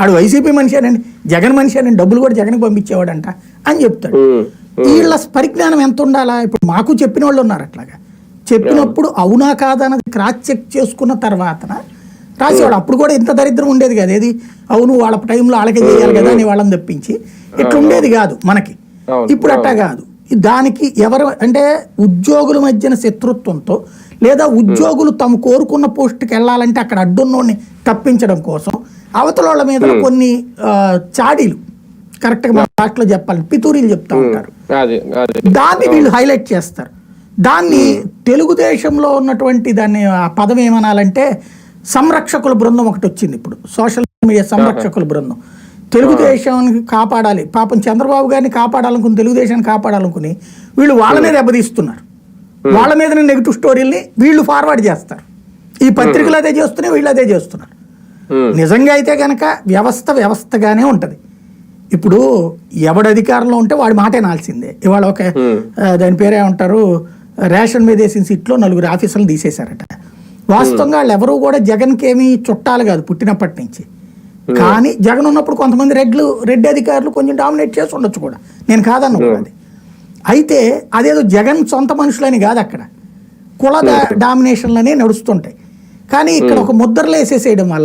ఆడు వైసీపీ మనిషేనండి జగన్ మనిషేనండి డబ్బులు కూడా జగన్కి పంపించేవాడంట అని చెప్తాడు. వీళ్ళ పరిజ్ఞానం ఎంత ఉండాలా? ఇప్పుడు మాకు చెప్పిన వాళ్ళు ఉన్నారు అట్లాగా. చెప్పినప్పుడు అవునా. కాదా అన్నది క్రాస్ చెక్ చేసుకున్న తర్వాతన రాసేవాడు. అప్పుడు కూడా ఇంత దరిద్రం ఉండేది కదా. ఏది? అవును వాళ్ళ టైంలో వాళ్ళకే చేయాలి కదా అని వాళ్ళని తప్పించి ఇట్లా ఉండేది కాదు మనకి. ఇప్పుడు అట్టా కాదు. దానికి ఎవరు అంటే ఉద్యోగుల మధ్యన శత్రుత్వంతో లేదా ఉద్యోగులు తాము కోరుకున్న పోస్టుకి వెళ్ళాలంటే అక్కడ అడ్డున్నోడిని తప్పించడం కోసం అవతల వాళ్ళ మీద కొన్ని చాడీలు. కరెక్ట్గా మన భాషలో చెప్పాలి. పితూరీలు చెప్తా ఉంటారు. దాన్ని వీళ్ళు హైలైట్ చేస్తారు. దాన్ని తెలుగుదేశంలో ఉన్నటువంటి దాన్ని ఆ పదం ఏమనాలంటే సంరక్షకుల బృందం ఒకటి వచ్చింది ఇప్పుడు. సోషల్ మీడియా సంరక్షకుల బృందం. తెలుగుదేశాన్ని కాపాడాలి. పాపం చంద్రబాబు గారిని కాపాడాలనుకుని తెలుగుదేశాన్ని కాపాడాలనుకుని వీళ్ళు వాళ్ళనే దెబ్బతీస్తున్నారు. వాళ్ళ మీద నెగిటివ్ స్టోరీల్ని వీళ్ళు ఫార్వర్డ్ చేస్తారు. ఈ పత్రికలు అదే చేస్తున్నాయి వీళ్ళు అదే చేస్తున్నారు. నిజంగా అయితే కనుక వ్యవస్థ వ్యవస్థగానే ఉంటది. ఇప్పుడు ఎవడు అధికారంలో ఉంటే వాడి మాట వినాల్సిందే ఇవాళ ఒక దాని పేరే ఉంటారు రేషన్ మీద వేసిన సీట్లో నలుగురు ఆఫీసర్లు తీసేశారట. వాస్తవంగా వాళ్ళు ఎవరు కూడా జగన్కి ఏమీ చుట్టాలు కాదు పుట్టినప్పటి నుంచి. కానీ జగన్ ఉన్నప్పుడు కొంతమంది రెడ్లు రెడ్డి అధికారులు కొంచెం డామినేట్ చేసి ఉండొచ్చు కూడా. నేను అది. అయితే అదేదో జగన్ సొంత మనుషులని కాదు అక్కడ. కుల డామినేషన్లనే నడుస్తుంటాయి. కానీ ఇక్కడ ఒక ముద్రలు వేసేసేయడం వల్ల